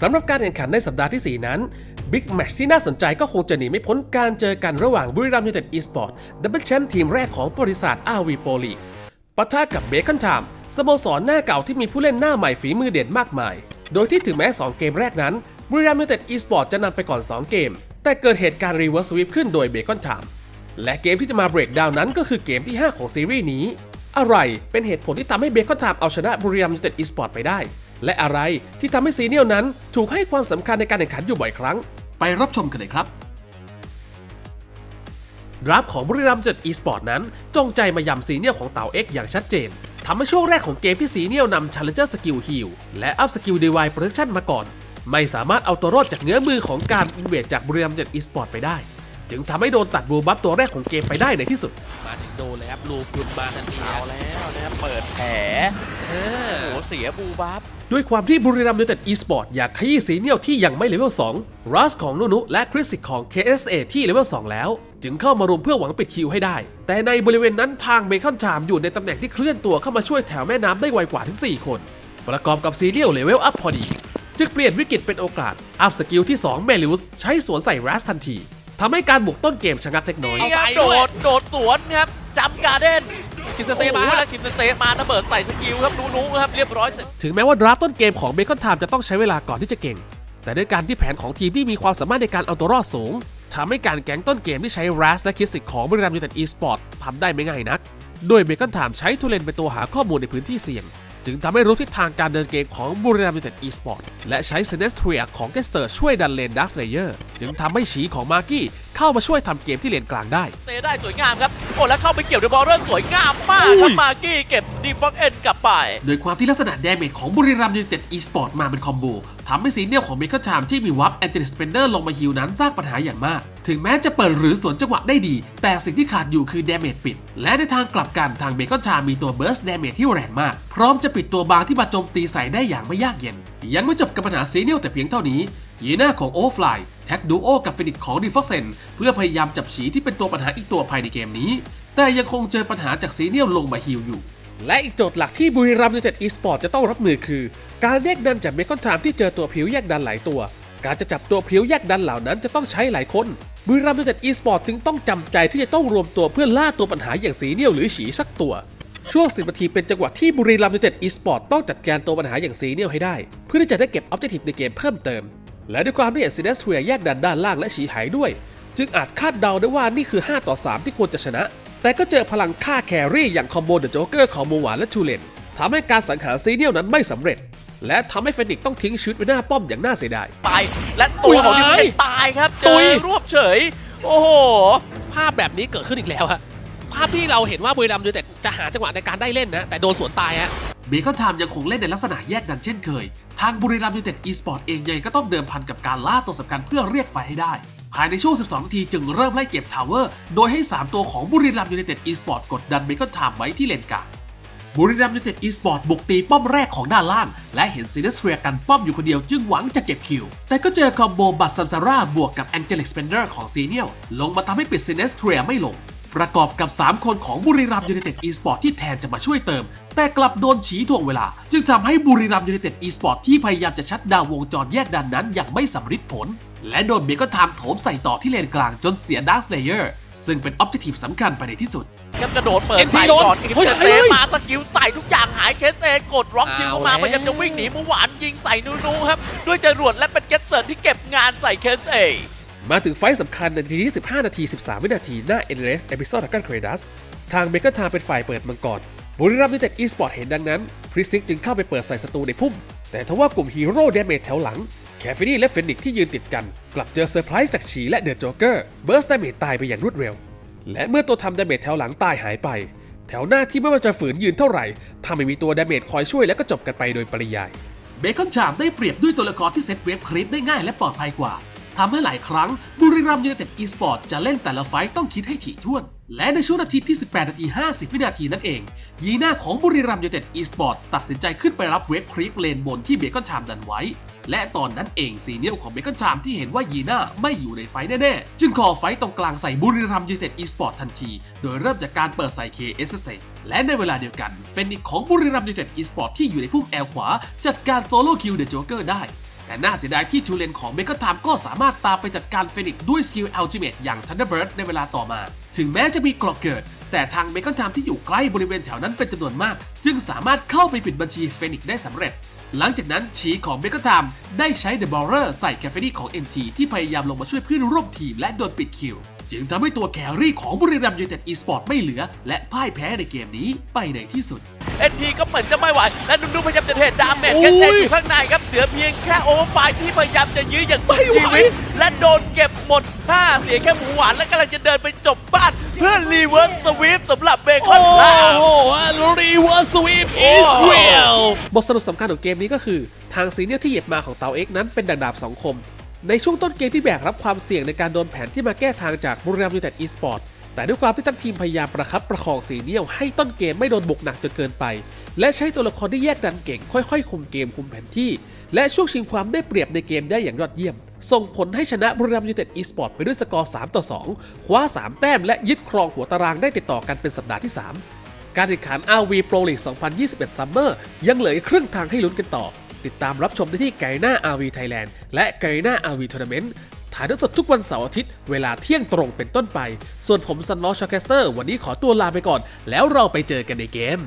สำหรับการแข่งขันในสัปดาห์ที่ 4 นั้นบิ๊กแมชที่น่าสนใจก็คงจะหนีไม่พ้นการเจอกันระหว่างบุรีรัมย์ยูไนเต็ดอีสปอร์ตดับเบิลแชมป์ทีมแรกของประวัติศาสตร์อาวีโปลีกปะทะกับเบคอนไทม์สโมสรหน้าเก่าที่มีผู้เล่นหน้าใหม่ฝีมือเด่นมากมาย โดยที่ถึงแม้ 2 เกมแรกนั้นบุรีรัมย์ยูไนเต็ดอีสปอร์ตจะนำไปก่อน 2 เกม แต่เกิดเหตุการณ์รีเวิร์สสวิปขึ้นโดยเบคอนไทม์และเกมที่จะมาเบรกดาวน์นั้นก็คือเกมที่ 5 ของซีรีส์นี้ อะไรเป็นเหตุผลที่ทำให้เบคอนไทม์เอาชนะบุรีรัมย์ยูไนเต็ดอีสปอร์ตไปได้ และอะไรที่ทำให้ซีเนียลนั้นถูกให้ความสำคัญในการแข่งขันอยู่บ่อยครั้ง ไปรับชมกันเลยครับดราฟของบุรีรัมย์เต็ดอีสปอร์ตนั้น จงใจมายำซีเนียลของเต่าเอ็กอย่างชัดเจนทำให้ช่วงแรกของเกมที่ซีเนียลนำ Challenger Skill Heal และอัพสกิล Divine Protection มาก่อน ไม่สามารถเอาตัวรอดจากเงื้อมือของการอินเวดจากบุรีรัมย์เต็ดอีสปอร์ตไปได้ จึงทำให้โดนตัดบูบัฟตัวแรกของเกมไปได้ในที่สุด มาถึงโดนแล้วครับลูกุนมาทันทีเอาแล้วนะครับเปิดแผลเออโอ้โหเสียบูบัฟด้วยความที่บุรีรัมย์ยูไนเต็ดอีสปอร์ตอยากขยี้ซีเนียลที่ยังไม่เลเวล2รัสของนุนุและคริสซิกของ KSA ที่เลเวล2แล้ว จึงเข้ามารวมเพื่อหวังปิดคิวให้ได้ แต่ในบริเวณนั้นทางเบคอนชามอยู่ในตำแหน่งที่เคลื่อนตัวเข้ามาช่วยแถวแม่น้ำได้ไวกว่าถึง 4 คน ประกอบกับซีเนียลเลเวลอัพพอดี จึงเปลี่ยนวิกฤตเป็นโอกาส อัพสกิลที่ 2 เมลิวสใช้สวนใส่รัสทันที ทำให้การบุกต้นเกมชะงักเล็กน้อย นี่ครับโดดโดดสวนครับจำการ์เด้นคิสเซมาโอ้โหแล้วคิมเซมาระเบิดใส่สกิลครับนูนูครับเรียบร้อยเสร็จถึงแม้ว่าดราฟต้นเกมของเบคอนไทม์จะต้องใช้เวลาก่อนที่จะเก่ง แต่ด้วยการที่แผนของทีมที่มีความสามารถในการเอาตัวรอดสูงทำให้การแก๊งต้นเกมที่ใช้รัสและคิสสิกของบริรัมยูไนเต็ดอีสปอร์ตทำได้ไม่ง่ายนัก โดยเบคอนไทม์ใช้ทูเลนเป็นตัวหาข้อมูลในพื้นที่เสี่ยง จึงทำให้รู้ทิศทางการเดินเกมของบุรีรัมยูไนเต็ดอีสปอร์ตและใช้เซเนสเทรียของเกสเตอร์ช่วยดันเลนดักเลเยอร์จึงทำให้ฉีของมาร์กี้เข้ามาช่วยทำเกมที่เลนกลางได้เตะได้สวยงามครับ โอ้แล้วเข้าไปเกี่ยวเดอะบอลเรื่องสวยงามมากครับมากี้เก็บดีฟ็อกเอ็นกลับไป โดยความที่ลักษณะดาเมจของบุรีรัมยูไนเต็ดอีสปอร์ตมาเป็นคอมโบทำให้ซีเนียลของเมกาชามที่มีวับแอนเจลิสเปนเดอร์ลงมาฮิวนั้นสร้างปัญหาอย่างมาก ถึงแม้จะเปิดหรือสวนจังหวะได้ดี แต่สิ่งที่ขาดอยู่คือดาเมจปิด และในทางกลับกันทางเบคอนชามมีตัวเบิร์สดาเมจที่แรงมาก พร้อมจะปิดตัวบางที่มาโจมตีใส่ได้อย่างไม่ยากเย็น ยังไม่จบกับปัญหาซีเนียลแต่เพียงเท่านี้ยีน่าของโอฟลาย แท็กดูโอกับฟินิกของดีฟอกเซนเพื่อพยายามจับฉีที่เป็นตัวปัญหาอีกตัวภายในเกมนี้ แต่ยังคงเจอปัญหาจากซีเนียลลงมาฮิวอยู่ และอีกโจทย์หลักที่บุรีรัมย์ยูไนเต็ดอีสปอร์ตจะต้องรับมือคือ การแยกดันจากเบคอนไทม์ที่เจอตัวผิวแยกดันหลายตัว การจะจับตัวผิวแยกดันเหล่านั้นจะต้องใช้หลายคนบุรีรัมย์ยูไนเต็ดอีสปอร์ตจึงต้องจำใจที่จะต้องรวมตัวเพื่อล่าตัวปัญหาอย่างสีเนียลหรือฉีสักตัวช่วง 10 นาทีเป็นจังหวะที่บุรีรัมย์ยูไนเต็ดอีสปอร์ตต้องจัดการตัวปัญหาอย่างสีเนียลให้ได้ เพื่อที่จะได้เก็บออบเจกตีฟในเกมเพิ่มเติม และด้วยความที่เอ็นซิเนสเทรียแยกดันด้านล่างและฉีหายด้วย จึงอาจคาดเดาได้ว่านี่คือ 5 ต่อ 3 ที่ควรจะชนะ แต่ก็เจอพลังฆ่าแครี่อย่างคอมโบเดอะโจ๊กเกอร์ของโมหวานและทูเลนทำให้การสังหารซีเนียลนั้นไม่สำเร็จ และทำให้เฟนิกซ์ต้องทิ้งชีวิตไว้หน้าป้อมอย่างน่าเสียดายไปและตัวของดิฟเอ็นตายครับ เจตุอยรวบเฉย โอ้โห ภาพแบบนี้เกิดขึ้นอีกแล้วฮะภาพที่เราเห็นว่าบุรีรัมย์ยูไนเต็ดจะหาจังหวะในการได้เล่นนะแต่โดนสวนตายฮะ เบคอนไทม์ยังคงเล่นในลักษณะแยกดันเช่นเคย ทางบุรีรัมย์ยูเต็ดอีสปอร์ตเองยังไงก็ต้องเดิมพันกับการล่าตัวสำคัญเพื่อเรียกไฟให้ได้ ภายในช่วง 12 นาทีจึงเริ่มไล่เก็บทาวเวอร์ โดยให้ 3 ตัวของบุรีรัมย์ยูเต็ดอีสปอร์ตกดดันเบคอนไทม์ไว้ที่เลนกลางบุรีรัมย์ยูเต็ดอีสปอร์ตบุกตีป้อมแรกของด้านล่าง และเห็นซีเนสเฟียกันป้อมอยู่คนเดียวจึงหวังจะเก็บคิว แต่ก็เจอคอมโบบัตซัมซาร่าบวกกับแองเจลิกสเปนเดอร์ของซีเนียลลงมาทำให้ปิดซีเนสเฟียไม่ลง ประกอบกับ 3 คนของบุรีรัมย์ยูไนเต็ดอีสปอร์ตที่แทนจะมาช่วยเติม แต่กลับโดนฉีถ่วงเวลา จึงทำให้บุรีรัมย์ยูไนเต็ดอีสปอร์ตที่พยายามจะชัดดาววงจรแยกดันนั้นอย่างไม่สำเร็จผล และโดนเบคอนไทม์โถมใส่ต่อที่เลนกลางจนเสียดาร์คเลเยอร์ซึ่งเป็นออบเจกตีฟสำคัญไปในที่สุดครับกระโดดเปิดใส่ก่อนโดนคิมเฮ้ยเซเฮ้ยมาสกิลใส่ทุกอย่างหายเคสเอกดร็อกคิวเอามาพยายามจะวิ่งหนีเมื่อวานยิงใส่นูนูครับด้วยจรวดและเป็นเกสเซิร์ที่เก็บงานใส่เคสเอ มาถึงไฟสำคัญในนาทีที่ 15 นาที 13 วินาที หน้าเอเลสเอพิโซดทักกันเครดัสทางเบเกอร์ทามเป็นฝ่ายเปิดมังกรบุรีรัมย์ยูไนเต็ดอีสปอร์ตเห็นดังนั้นพริสซิกจึงเข้าไปเปิดใส่ศัตรูในพุ่ม แต่ทว่ากลุ่มฮีโร่เดเมจแถวหลังแคฟฟินี่และเฟนิกที่ยืนติดกัน กลับเจอเซอร์ไพรส์จากฉีและเดอะโจ๊กเกอร์เบิร์สดเมจตายไปอย่างรวดเร็ว และเมื่อตัวทำดาเมจแถวหลังตายหายไป แถวหน้าที่ไม่ว่าจะฝืนยืนเท่าไหร่ถ้าไม่มีตัวดาเมจคอยช่วยแล้วก็จบกันไปโดยปริยายเบคอนชามได้เปรียบด้วยตัวละครที่เซตเวฟคลิปได้ง่ายและปลอดภัยกว่า ทำให้หลายครั้งบุรีรัมย์ยูไนเต็ดอีสปอร์ตจะเล่นแต่ละไฟต์ต้องคิดให้ถี่ถ้วน และในช่วงนาทีที่ 18 นาที 50 วินาทีนั่นเอง ยีน่าของบุรีรัมย์ยูไนเต็ดอีสปอร์ตตัดสินใจขึ้นไปรับเวฟคลิปเลนบนที่เบคอนชามดันไว้ และตอนนั้นเองซีเนียลของเบคอนชามที่เห็นว่ายีน่าไม่อยู่ในไฟต์แน่ๆ จึงขอไฟต์ตรงกลางใส่บุรีรัมย์ยูไนเต็ดอีสปอร์ตทันที โดยเริ่มจากการเปิดใส่ KSS และในเวลาเดียวกันเฟนิกของบุรีรัมย์ยูไนเต็ดอีสปอร์ตที่อยู่ในพุ่มแอลขวาจัดการโซโล่คิวเดอะโจ๊กเกอร์ได้ แต่น่าเสียดายที่ทูเลนของเมกาไทม์ก็สามารถตามไปจัดการเฟนิกซ์ด้วยสกิลอัลติเมตอย่างทันเดอร์เบิร์ดในเวลาต่อมา ถึงแม้จะมีกรอกเกิด แต่ทางเมกาไทม์ที่อยู่ใกล้บริเวณแถวนั้นเป็นจำนวนมาก จึงสามารถเข้าไปปิดบัญชีเฟนิกซ์ได้สำเร็จหลังจากนั้นชีของเมก a ไทม์ได้ใช้เดอะบอลเลอร์ใส่แคฟเฟนี่ของ NT ที่พยายามลงมาช่วยเพื่อนร่วมทีมและโดนปิดคิว จึงทำให้ตัวแครี่ของบุรีรัมย์ยูไนเต็ดอีสปอร์ตไม่เหลือ และพ่ายแพ้ในเกมนี้ไปในที่สุด เอ็นทีก็เหมือนจะไม่ไหว และนุ่มๆพยายามจะเทรดดาเมจกันเองอยู่ข้างในครับ เหลือเพียงแค่โอเวอร์ไฟที่พยายามจะยื้ออย่างสุดชีวิต และโดนเก็บหมดห้าเสียแค่หมูหวาน และกำลังจะเดินไปจบบ้าน เพื่อรีเวิร์สสวีปสำหรับเบคอนลาวโอ้โหรีเวิร์สสวีป is real บทสรุปสำคัญของเกมนี้ก็คือ ทางซีเนียร์ที่เหยียบมาของเตาเอ็กนั้นเป็นดังดาบสองคม ในช่วงต้นเกมที่แบกรับความเสี่ยงในการโดนแผนที่มาแก้ทางจากบุรีรัมย์ยูไนเต็ดอีสปอร์ตแต่ด้วยความที่ทั้งทีมพยายามประคับประคองซีเนียลให้ต้นเกมไม่โดนบุกหนักจนเกินไป และใช้ตัวละครที่แยกดันเก่งค่อยๆ คุมเกมคุมแผนที่ และช่วงชิงความได้เปรียบในเกมได้อย่างยอดเยี่ยม ส่งผลให้ชนะบุรีรัมย์ยูไนเต็ดอีสปอร์ตไปด้วยสกอร์3ต่อ2คว้า 3 แต้มและยึดครองหัวตารางได้ติดต่อกันเป็นสัปดาห์ที่ 3 การแข่งขัน RV Pro League 2021 Summer ยังเหลือครึ่งทางให้ลุ้นกันต่อ ติดตามรับชมได้ที่ไกหน้า RV Thailand และไกหน้า RV Tournament ถ่ายทอดสดทุกวันเสาร์อาทิตย์ เวลาเที่ยงตรงเป็นต้นไป ส่วนผมซันวอลชอคแคสเตอร์ วันนี้ขอตัวลาไปก่อน แล้วเราไปเจอกันในเกม